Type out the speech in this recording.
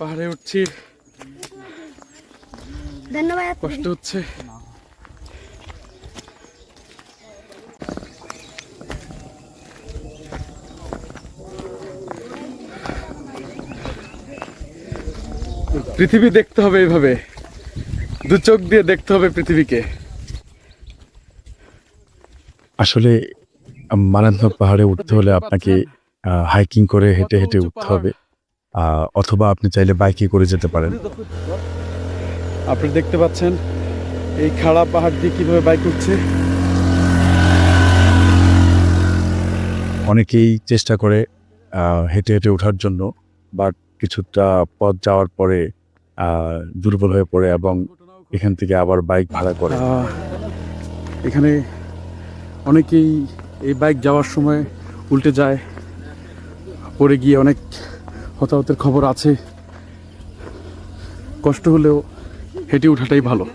পাহাড়ে উঠছি। ধন্যবাদ। কষ্ট হচ্ছে। পৃথিবী দেখতে হবে এইভাবে। দু চোখ দিয়ে দেখতে হবে পৃথিবীকে। আসলে মারাত্মক পাহাড়ে উঠতে হলে আপনাকে হাইকিং করে হেঁটে হেঁটে উঠতে হবে। অথবা আপনি চাইলে বাইকে করে যেতে পারেন। আপনি দেখতে পাচ্ছেন এই খাড়া পাহাড় দিয়ে কীভাবে বাইক উঠছে। অনেকেই চেষ্টা করে হেঁটে হেঁটে ওঠার জন্য বাট কিছুটা পথ যাওয়ার পরে দুর্বল হয়ে পড়ে এবং এখান থেকে আবার বাইক ভাড়া করে। এখানে অনেকেই এই বাইক যাওয়ার সময় উল্টে যায় পড়ে গিয়ে অনেক হতাহতের খবর আছে। কষ্ট হলেও হেঁটে ওঠাটাই ভালো।